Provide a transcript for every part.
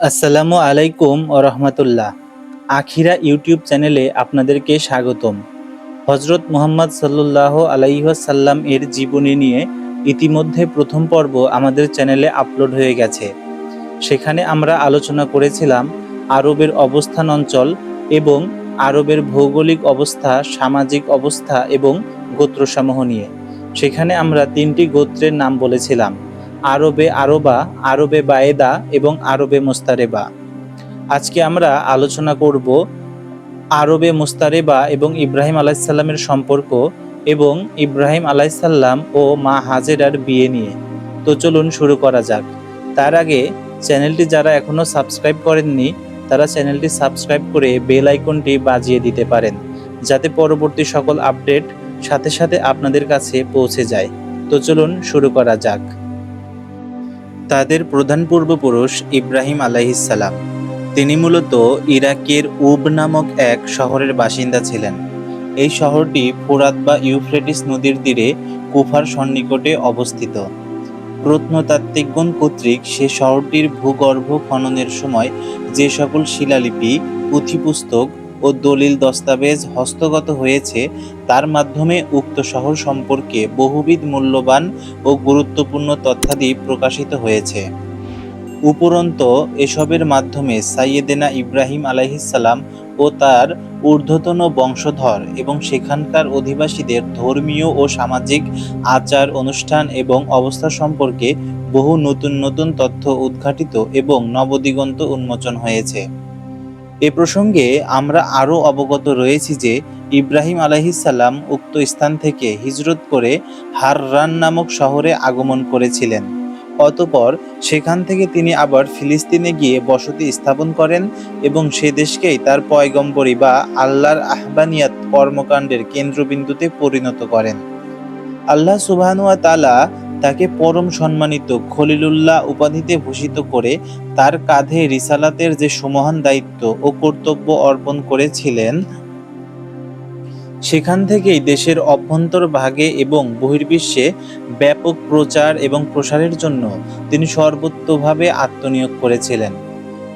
আসসালামু আলাইকুম ও রহমতুল্লাহ। আখিরা ইউটিউব চ্যানেলে আপনাদেরকে স্বাগতম। হজরত মুহাম্মদ সাল্লাহ আলাইসাল্লাম এর জীবনী নিয়ে ইতিমধ্যে প্রথম পর্ব আমাদের চ্যানেলে আপলোড হয়ে গেছে। সেখানে আমরা আলোচনা করেছিলাম আরবের অবস্থান অঞ্চল এবং আরবের ভৌগোলিক অবস্থা, সামাজিক অবস্থা এবং গোত্রসমূহ নিয়ে। সেখানে আমরা তিনটি গোত্রের নাম বলেছিলাম। আরবে আরবা, আরবে বায়েদা এবং আরবে মোস্তারেবা। আজকে আমরা আলোচনা করব আরবে মোস্তারেবা এবং ইব্রাহিম আলাইসাল্লামের সম্পর্ক এবং ইব্রাহিম আলাইসাল্লাম ও মা হাজেরার বিয়ে নিয়ে। তো চলুন শুরু করা যাক। তার আগে চ্যানেলটি যারা এখনও সাবস্ক্রাইব করেননি, তারা চ্যানেলটি সাবস্ক্রাইব করে বেল আইকনটি বাজিয়ে দিতে পারেন, যাতে পরবর্তী সকল আপডেট সাথে সাথে আপনাদের কাছে পৌঁছে যায়। তো চলুন শুরু করা যাক। তাদের প্রধান পূর্বপুরুষ ইব্রাহিম আলাইহিসাল্লাম তিনি মূলত ইরাকের উব নামক এক শহরের বাসিন্দা ছিলেন। এই শহরটি ফোরাত বা ইউফ্রেটিস নদীর তীরে কুফার সন্নিকটে অবস্থিত। প্রত্নতাত্ত্বিকগণ কর্তৃক সে শহরটির ভূগর্ভ খননের সময় যে সকল শিলালিপি, পুঁথিপুস্তক ও দলিল দস্তাবেজ হস্তগত হয়েছে, তার মাধ্যমে উক্ত শহর সম্পর্কে বহুবিধ মূল্যবান ও গুরুত্বপূর্ণ তথ্যাদি প্রকাশিত হয়েছে। উপরন্ত এসবের মাধ্যমে সাইয়েদেনা ইব্রাহিম আলাইহিসাল্লাম ও তার ঊর্ধ্বতন বংশধর এবং সেখানকার অধিবাসীদের ধর্মীয় ও সামাজিক আচার অনুষ্ঠান এবং অবস্থা সম্পর্কে বহু নতুন নতুন তথ্য উদ্ঘাটিত এবং নবদিগন্ত উন্মোচন হয়েছে। এ প্রসঙ্গে আমরা আরও অবগত রয়েছি যে ইব্রাহিম আলাইহিসাল্লাম উক্ত স্থান থেকে হিজরত করে হাররান নামক শহরে আগমন করেছিলেন। অতপর সেখান থেকে তিনি আবার ফিলিস্তিনে গিয়ে বসতি স্থাপন করেন এবং সে দেশকেই তার পয়গম্বরী বা আল্লাহর আহবানিয়াত কর্মকাণ্ডের কেন্দ্রবিন্দুতে পরিণত করেন। আল্লাহ সুবাহানুয়া তালা তাকে পরম সম্মানিত খলিলুল্লাহ উপাধিতে ভূষিত করে তার কাঁধে রিসালাতের যে সুমহান দায়িত্ব ও কর্তব্য অর্পণ করেছিলেন, সেখান থেকেই দেশের অভ্যন্তর ভাগে এবং বহির্বিশ্বে ব্যাপক প্রচার এবং প্রসারের জন্য তিনি সর্বোত্তভাবে আত্মনিয়োগ করেছিলেন।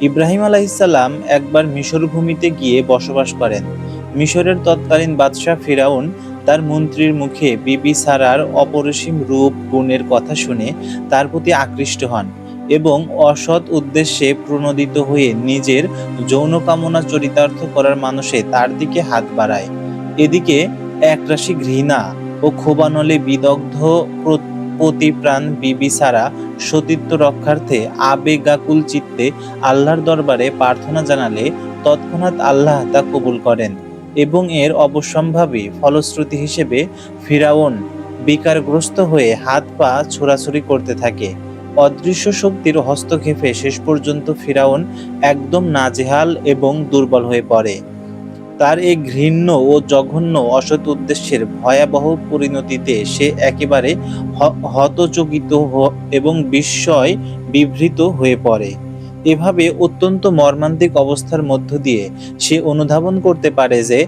ইব্রাহিম আলাইসাল্লাম একবার মিশর ভূমিতে গিয়ে বসবাস করেন। মিশরের তৎকালীন বাদশাহ ফিরাউন তার মন্ত্রীর মুখে বিবি সারার অপরিসীম রূপ গুণের কথা শুনে তার প্রতি আকৃষ্ট হন এবং অসৎ উদ্দেশ্যে প্রণোদিত হয়ে নিজের যৌন কামনা চরিতার্থ করার মানুষে তার দিকে হাত বাড়ায়। এদিকে একরাশি ঘৃণা ও ক্ষোভানলে বিদগ্ধ প্রতিপ্রাণ বিবি সারা সতীত্ব রক্ষার্থে আবেগাকুল চিত্তে আল্লাহর দরবারে প্রার্থনা জানালে তৎক্ষণাৎ আল্লাহ তা কবুল করেন। এবং এর অবশ্যম্ভাবী ফলশ্রুতি হিসেবে ফিরাউন বিকারগ্রস্ত হয়ে হাত পা ছোড়াছুড়ি করতে থাকে। অদৃশ্য শক্তির হস্তক্ষেপে শেষ পর্যন্ত ফিরাউন একদম নাজেহাল এবং দুর্বল হয়ে পড়ে। তার এই ঘৃণ্য ও জঘন্য অসৎ উদ্দেশ্যের ভয়াবহ পরিণতিতে সে একেবারে হতচকিত এবং বিস্ময় বিভৃত হয়ে পড়ে। এভাবে অত্যন্ত মর্মান্তিক অবস্থার মধ্য দিয়ে সে অনুধাবন করতে পারে যে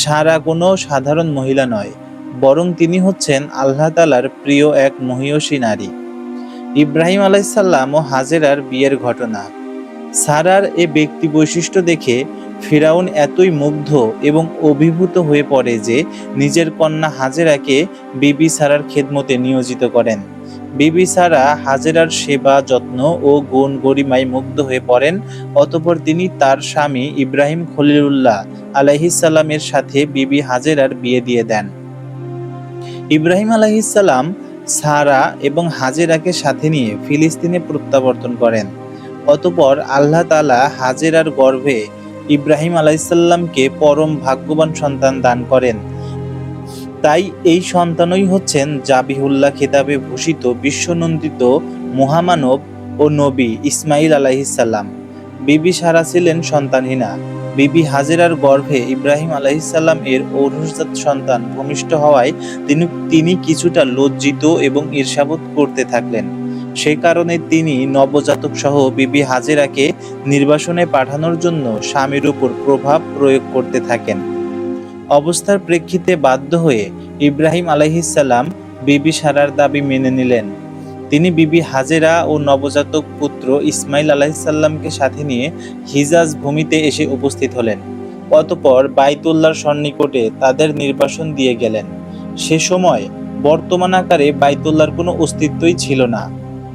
সারা কোনো সাধারণ মহিলা নয়, বরং তিনি হচ্ছেন আল্লাহ তালার প্রিয় এক মহিয়সী নারী। ইব্রাহিম আলাইসাল্লাম ও হাজেরার বিয়ের ঘটনা। সারার এ ব্যক্তি বৈশিষ্ট্য দেখে ফিরাউন এতই মুগ্ধ এবং অভিভূত হয়ে পড়ে যে নিজের কন্যা হাজেরাকে বিবি সারার খেদমতে নিয়োজিত করেন। বিবি সারা হাজেরার সেবা, যত্ন ও গুণ গরিমায় মুগ্ধ হয়ে পড়েন। অতপর তিনি তার স্বামী ইব্রাহিম খলিলুল্লাহ আলাইহিসাল্লামের সাথে বিবি হাজেরার বিয়ে দিয়ে দেন। ইব্রাহিম আলাইহিসাল্লাম সারা এবং হাজেরাকে সাথে নিয়ে ফিলিস্তিনে প্রত্যাবর্তন করেন। অতপর আল্লাহ তালা হাজেরার গর্ভে ইব্রাহিম আলাইসাল্লামকে পরম ভাগ্যবান সন্তান দান করেন। তাই এই সন্তানই হচ্ছেন জাবিহুল্লাহ খেতাবে ভূষিত বিশ্বনন্দিত মহামানব ও নবী ইসমাইল আলাইহিসাল্লাম বিবি সারা ছিলেন সন্তানহীনা। বিবি হাজেরার গর্ভে ইব্রাহিম আলাইসাল্লাম এর ঔরসজাত সন্তান ভূমিষ্ঠ হওয়ায় তিনি তিনি কিছুটা লজ্জিত এবং ঈর্ষাবোধ করতে থাকলেন। সে কারণে তিনি নবজাতক সহ বিবি হাজেরাকে নির্বাসনে পাঠানোর জন্য স্বামীর উপর প্রভাব প্রয়োগ করতে থাকেন। অবস্থার প্রেক্ষিতে বাধ্য হয়ে ইব্রাহিম আলাইহিসাল্লাম বিবি সারার দাবি মেনে নিলেন। তিনি বিবি হাজেরা ও নবজাতক পুত্র ইসমাইল আলাহিসাল্লামকে সাথে নিয়ে হিজাজ ভূমিতে এসে উপস্থিত হলেন। অতপর বাইতুল্লার সন্নিকটে তাদের নির্বাসন দিয়ে গেলেন। সে সময় বর্তমান আকারে বাইতুল্লার কোনো অস্তিত্বই ছিল না।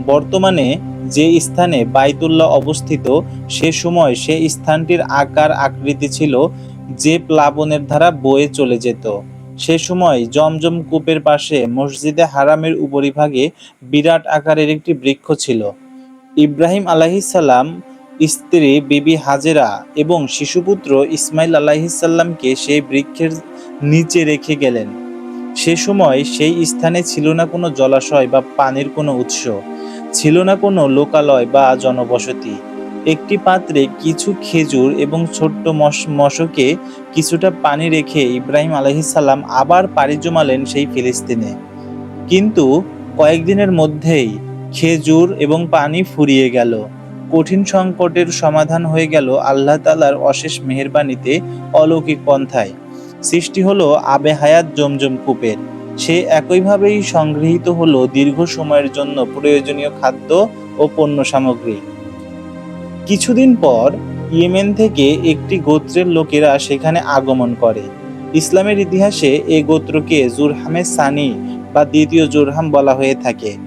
বর্তমানে যে স্থানে বাইতুল্লাহ অবস্থিত, সে সময় সে স্থানটির আকার আকৃতি ছিল যে প্লাবনের ধারা বয়ে চলে যেত। সে সময় জমজম কূপের পাশে মসজিদে হারামের উপরিভাগে বিরাট আকারের একটি বৃক্ষ ছিল। ইব্রাহিম আলাহিসাল্লাম স্ত্রী বিবি হাজেরা এবং শিশুপুত্র ইসমাইল আলাহিসাল্লামকে সেই বৃক্ষের নিচে রেখে গেলেন। সে সময় সেই স্থানে ছিল না কোনো জলাশয় বা পানির কোনো উৎস, ছিল না কোনো লোকালয় বা জনবসতি। একটি পাত্রে কিছু খেজুর এবং ছোট্ট মশ- মশকে কিছুটা পানি রেখে ইব্রাহিম আলহিসাল্লাম আবার পাড়ি জমালেন সেই ফিলিস্তিনে। কিন্তু কয়েকদিনের মধ্যেই খেজুর এবং পানি ফুরিয়ে গেল। কঠিন সংকটের সমাধান হয়ে গেল আল্লাহ তালার অশেষ মেহেরবানিতে অলৌকিক পন্থায়। সৃষ্টি হলো আবে হায়াত জমজম কূপের। সে একইভাবেই সংগৃহীত হলো দীর্ঘ সময়ের জন্য প্রয়োজনীয় খাদ্য ও পণ্য সামগ্রী। কিছুদিন পর ইয়েমেন থেকে একটি গোত্রের লোকেরা সেখানে আগমন করে। ইসলামের ইতিহাসে এ গোত্রকে জুরহামে সানি বা দ্বিতীয় জুরহাম বলা হয়ে থাকে।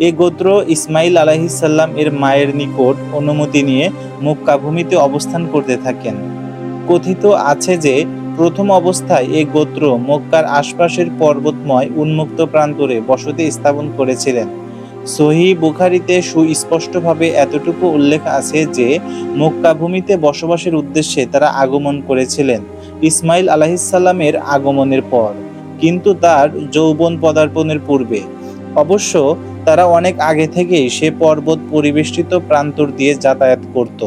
এ গোত্র ইসমাইল আলাহিসাল্লাম এর মায়ের নিকট অনুমতি নিয়ে মক্কা ভূমিতে অবস্থান করতে থাকেন। কথিত আছে যে, প্রথম অবস্থায় এ গোত্র মক্কার আশপাশের পর্বতময় উন্মুক্ত প্রান্তরে বসতি স্থাপন করেছিলেন। সহি বুখারিতে সুস্পষ্টভাবে এতটুকু উল্লেখ আছে যে মক্কাভূমিতে বসবাসের উদ্দেশ্যে তারা আগমন করেছিলেন, ইসমাইল আলাহিসাল্লামের আগমনের পর, কিন্তু তার যৌবন পদার্পণের পূর্বে। অবশ্য তারা অনেক আগে থেকেই সে পর্বত পরিবেষ্টিত প্রান্তর দিয়ে যাতায়াত করত।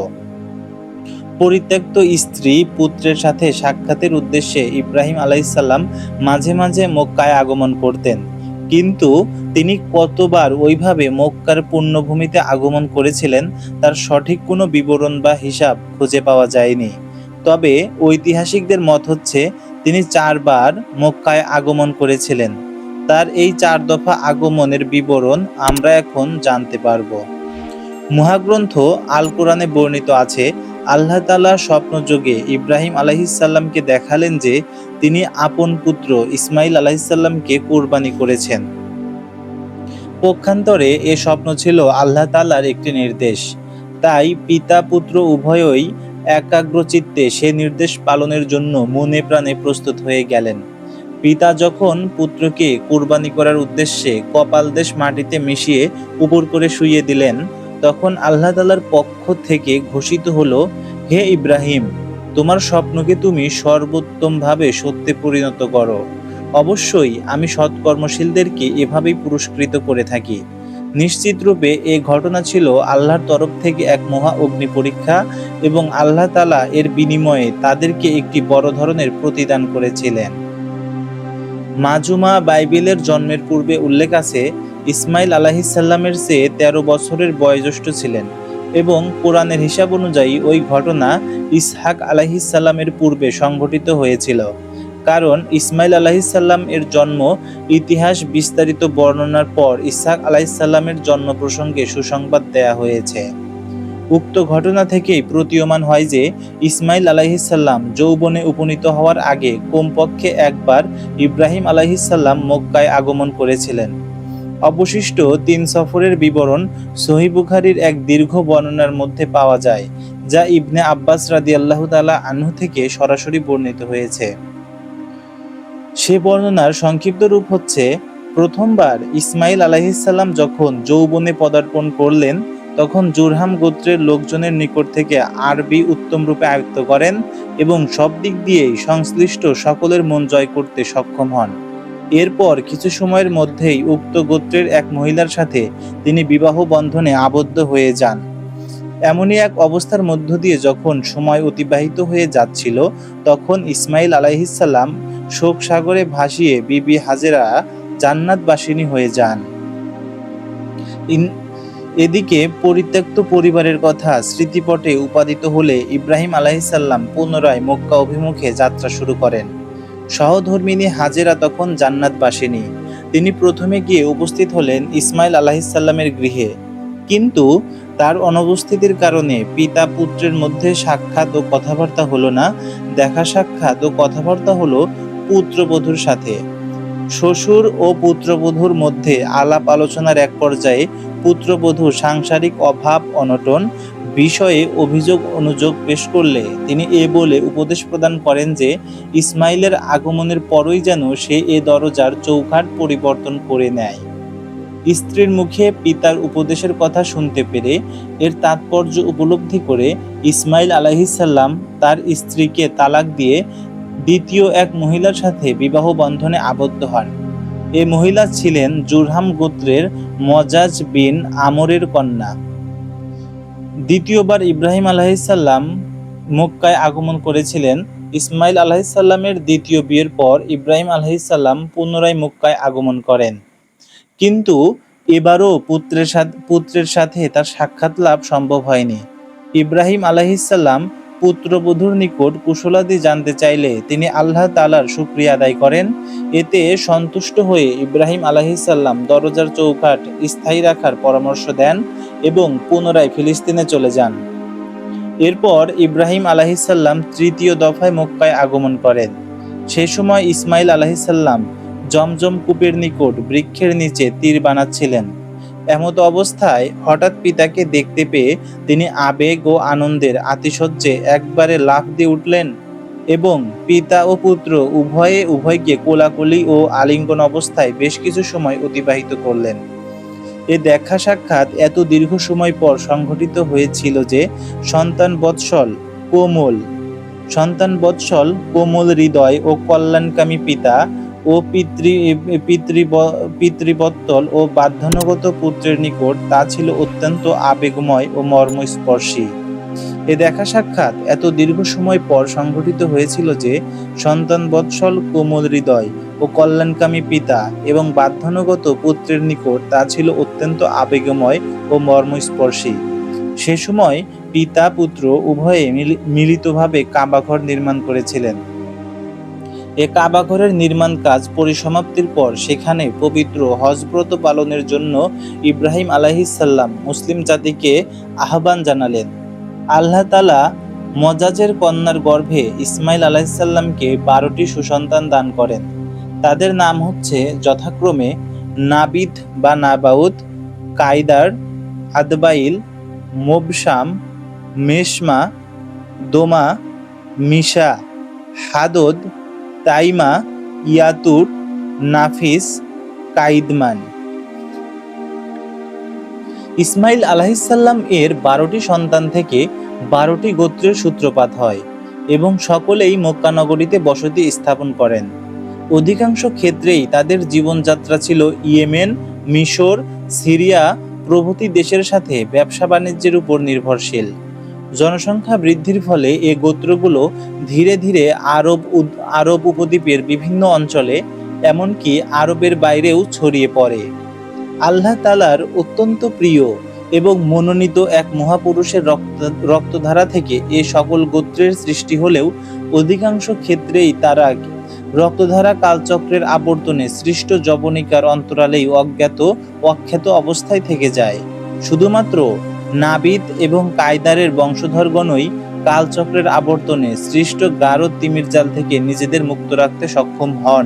পরিত্যক্ত স্ত্রী পুত্রের সাথে সাক্ষাতের উদ্দেশ্যে ইব্রাহিম আলাইসাল্লাম মাঝে মাঝে মক্কায় আগমন করতেন। কিন্তু তিনি কতবার ওইভাবে মক্কার পুণ্যভূমিতে আগমন করেছিলেন তার সঠিক কোনো বিবরণ বা হিসাব খুঁজে পাওয়া যায়নি। তবে ঐতিহাসিকদের মত হচ্ছে, তিনি চারবার মক্কায় আগমন করেছিলেন। তার এই চার দফা আগমনের বিবরণ আমরা এখন জানতে পারব। মহাগ্রন্থ আল কোরআনে বর্ণিত আছে, আল্লাহ তালা স্বপ্নযোগে ইব্রাহিম আলাহিসাল্লামকে দেখালেন যে তিনি আপন পুত্র ইসমাইল আলাহিসাল্লামকে কোরবানি করেছেন। পক্ষান্তরে এ স্বপ্ন ছিল আল্লাহ তালার একটি নির্দেশ। তাই পিতা পুত্র উভয়ই একাগ্রচিত্তে সে নির্দেশ পালনের জন্য মনে প্রাণে প্রস্তুত হয়ে গেলেন। পিতা যখন পুত্রকে কুরবানি করার উদ্দেশ্যে কপাল দেশ মাটিতে মিশিয়ে উপর করে শুইয়ে দিলেন, তখন আল্লাহ তালার পক্ষ থেকে ঘোষিত হলো, হে ইব্রাহিম তোমার স্বপ্নকে তুমি সর্বোত্তমভাবে সত্যে পরিণত করো। অবশ্যই আমি সৎকর্মশীলদেরকে এভাবেই পুরস্কৃত করে থাকি। নিশ্চিত রূপে এ ঘটনা ছিল আল্লাহর তরফ থেকে এক মহা অগ্নি পরীক্ষা এবং আল্লাহ তালা এর বিনিময়ে তাদেরকে একটি বড় ধরনের প্রতিদান করেছিলেন। মাজুমা বাইবেলের জন্মের পূর্বে উল্লেখ আছে ইসমাইল আলাহিসাল্লামের চেয়ে তেরো বছরের বয়োজ্যেষ্ঠ ছিলেন। এবং কোরআনের হিসাব অনুযায়ী ওই ঘটনা ইসহাক আলাহিসাল্লামের পূর্বে সংঘটিত হয়েছিল। কারণ ইসমাইল আলাহিসাল্লাম এর জন্ম ইতিহাস বিস্তারিত বর্ণনার পর ইসহাক আলাহিসাল্লামের জন্ম প্রসঙ্গে সুসংবাদ দেয়া হয়েছে। উক্ত ঘটনা থেকেই প্রতীয়মান হয় যে ইসমাইল আলাহিসাল্লাম যৌবনে উপনীত হওয়ার আগে কমপক্ষে একবার ইব্রাহিম আলাহিসাল্লাম মক্কায় আগমন করেছিলেন। অবশিষ্ট তিন সফরের বিবরণ সহি বুখারির এক দীর্ঘ বর্ণনার মধ্যে পাওয়া যায়, যা ইবনে আব্বাস রাদি আল্লাহ তালা আনহু থেকে সরাসরি বর্ণিত হয়েছে। সে বর্ণনার সংক্ষিপ্ত রূপ হচ্ছে, প্রথমবার ইসমাইল আলাহিসাল্লাম যখন যৌবনে পদার্পণ করলেন, তখন জুরহাম গোত্রের লোকজনের নিকট থেকে আরবি উত্তম রূপে আয়ত্ত করেন এবং সব দিক দিয়েই সংশ্লিষ্ট সকলের মন জয় করতে সক্ষম হন। এরপর কিছু সময়ের মধ্যেই উক্ত গোত্রের এক মহিলার সাথে তিনি বিবাহ বন্ধনে আবদ্ধ হয়ে যান। এমনই এক অবস্থার মধ্য দিয়ে যখন সময় অতিবাহিত হয়ে যাচ্ছিল, তখন ইসমাইল আলাইহিসাল্লাম শোক সাগরে ভাসিয়ে বিবি হাজেরা জান্নাতবাসিনী হয়ে যান। এদিকে পরিত্যক্ত পরিবারের কথা স্মৃতিপটে উপাদিত হলে ইব্রাহিম আলাহিসাল্লাম পুনরায় মক্কা অভিমুখে যাত্রা শুরু করেন। সহধর্মিনী হাজেরা তখন জান্নাতবাসিনী। তিনি প্রথমে গিয়ে উপস্থিত হলেন ইসমাইল আলাহিসাল্লামের গৃহে। কিন্তু তার অনুপস্থিতির কারণে পিতা পুত্রের মধ্যে সাক্ষাৎ ও কথাবার্তা হলো না, দেখা সাক্ষাৎ ও কথাবার্তা হলো পুত্রবধূর সাথে। শ্বশুর ও পুত্রবধূর মধ্যে আলাপ আলোচনার এক পর্যায়ে পুত্রবধূ সাংসারিক অভাব, অনটন বিষয়ে অভিযোগ অনুযোগ পেশ করলে তিনি এ বলে উপদেশ প্রদান করেন যে, ইসমাইলের আগমনের পরই যেন সে এ দরজার চৌকাঠ পরিবর্তন করে নেয়। স্ত্রীর মুখে পিতার উপদেশের কথা শুনতে পেরে এর তাৎপর্য উপলব্ধি করে ইসমাইল আলাহিসাল্লাম তার স্ত্রীকে তালাক দিয়ে দ্বিতীয় এক মহিলার সাথে বিবাহ বন্ধনে আবদ্ধ হন। এ মহিলা ছিলেন জুরহাম গোত্রের মজাজ বিন আমরের কন্যা। দ্বিতীয়বার ইব্রাহিম আলাহিসাল্লাম মক্কায় আগমন করেছিলেন। ইসমাইল আলাহিসাল্লামের দ্বিতীয় বিয়ের পর ইব্রাহিম আলাহিসাল্লাম পুনরায় মক্কায় আগমন করেন। কিন্তু এবারও পুত্রের সাথে পুত্রের সাথে তার সাক্ষাৎ লাভ সম্ভব হয়নি। ইব্রাহিম আলাহিসাল্লাম পুত্রবধূর নিকট কুশলাদি জানতে চাইলে তিনি আল্লাহ তালার শুক্রিয়া আদায় করেন। এতে সন্তুষ্ট হয়ে ইব্রাহিম আলাহিসাল্লাম দরজার চৌকাঠ স্থায়ী রাখার পরামর্শ দেন এবং পুনরায় ফিলিস্তিনে চলে যান। এরপর ইব্রাহিম আলাহিসাল্লাম তৃতীয় দফায় মক্কায় আগমন করেন। সে সময় ইসমাইল আলাহিসাল্লাম জমজম কূপের নিকট বৃক্ষের নিচে তীর বানাচ্ছিলেন। এমত অবস্থায় হঠাৎ পিতাকে দেখতে পেয়ে তিনি আবেগ ও আনন্দের আতিশয্যে একবারে লাফ দিয়ে উঠলেন এবং পিতা ও পুত্র উভয়ে উভয়কে কোলাকুলি ও আলিঙ্গন অবস্থায় বেশ কিছু সময় অতিবাহিত করলেন। এ দেখা সাক্ষাৎ এত দীর্ঘ সময় পর সংঘটিত হয়েছিল যে সন্তান বৎসল কোমল, সন্তান বৎসল কোমল হৃদয় ও কল্যাণকামী পিতা ও পিতৃ পিতৃ পিতৃবত্তল ও বাধ্যনুগত পুত্রের নিকট তা ছিল অত্যন্ত আবেগময় ও মর্মস্পর্শী। এ দেখা সাক্ষাৎ এত দীর্ঘ সময় পর সংঘটিত হয়েছিল যে সন্তান বৎসল কোমল হৃদয় ও কল্যাণকামী পিতা এবং বাধ্যনুগত পুত্রের নিকট তা ছিল অত্যন্ত আবেগময় ও মর্মস্পর্শী। সে সময় পিতা পুত্র উভয়ে মিলি- মিলিতভাবে কাবাঘর নির্মাণ করেছিলেন। এ কাবাঘরের নির্মাণ কাজ পরিসমাপ্তির পর সেখানে পবিত্র হজব্রত পালনের জন্য ইব্রাহিম আলাহিসাল্লাম মুসলিম জাতিকে আহ্বান জানালেন। আল্লাহ তালা মজাজের কন্যার গর্ভে ইসমাইল আলাহিসাল্লামকে বারোটি সুসন্তান দান করেন। তাদের নাম হচ্ছে যথাক্রমে নাবিদ বা নাবাউদ, কায়দার, আদবাইল মোবসাম মেশমা, দোমা, মিশা, হাদদ তাইমা ইয়াতুর নাফিস, কাইদমান। ইসমাইল আলাহিসাল্লাম এর বারোটি সন্তান থেকে বারোটি গোত্রের সূত্রপাত হয় এবং সকলেই মক্কানগরীতে বসতি স্থাপন করেন। অধিকাংশ ক্ষেত্রেই তাদের জীবনযাত্রা ছিল ইয়েমেন, মিশর, সিরিয়া প্রভৃতি দেশের সাথে ব্যবসা বাণিজ্যের উপর নির্ভরশীল। জনসংখ্যা বৃদ্ধির ফলে এ গোত্রগুলো ধীরে ধীরে আরব আরব উপদ্বীপের বিভিন্ন অঞ্চলে, এমনকি আরবের বাইরেও ছড়িয়ে পড়ে। আল্লাহ তালার অত্যন্ত প্রিয় এবং মনোনীত এক মহাপুরুষের রক্ত, রক্তধারা থেকে এ সকল গোত্রের সৃষ্টি হলেও অধিকাংশ ক্ষেত্রেই তারা রক্তধারা কালচক্রের আবর্তনে সৃষ্ট জবনিকার অন্তরালেই অজ্ঞাত অখ্যাত অবস্থায় থেকে যায়। শুধুমাত্র নাবিদ এবং কায়দারের বংশধরগণই কালচক্রের আবর্তনে সৃষ্ট গাঢ় তিমির জাল থেকে নিজেদের মুক্ত রাখতে সক্ষম হন।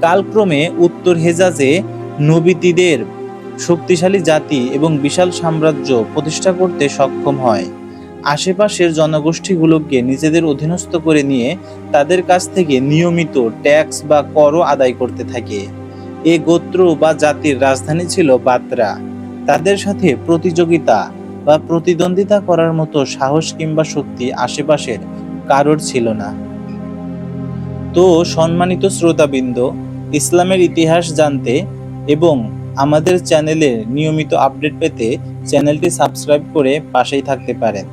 কালক্রমে উত্তর হেজাজে নবিতিদের শক্তিশালী জাতি এবং বিশাল সাম্রাজ্য প্রতিষ্ঠা করতে সক্ষম হয়। আশেপাশের জনগোষ্ঠীগুলোকে নিজেদের অধীনস্থ করে নিয়ে তাদের কাছ থেকে নিয়মিত ট্যাক্স বা করও আদায় করতে থাকে। এ গোত্র বা জাতির রাজধানী ছিল বাত্রা। তাদের সাথে প্রতিযোগিতা বা প্রতিদ্বন্দ্বিতা করার মতো সাহস কিংবা শক্তি আশেপাশের কারোর ছিল না। তো সম্মানিত শ্রোতাবৃন্দ, ইসলামের ইতিহাস জানতে এবং আমাদের চ্যানেলের নিয়মিত আপডেট পেতে চ্যানেলটি সাবস্ক্রাইব করে পাশেই থাকতে পারেন।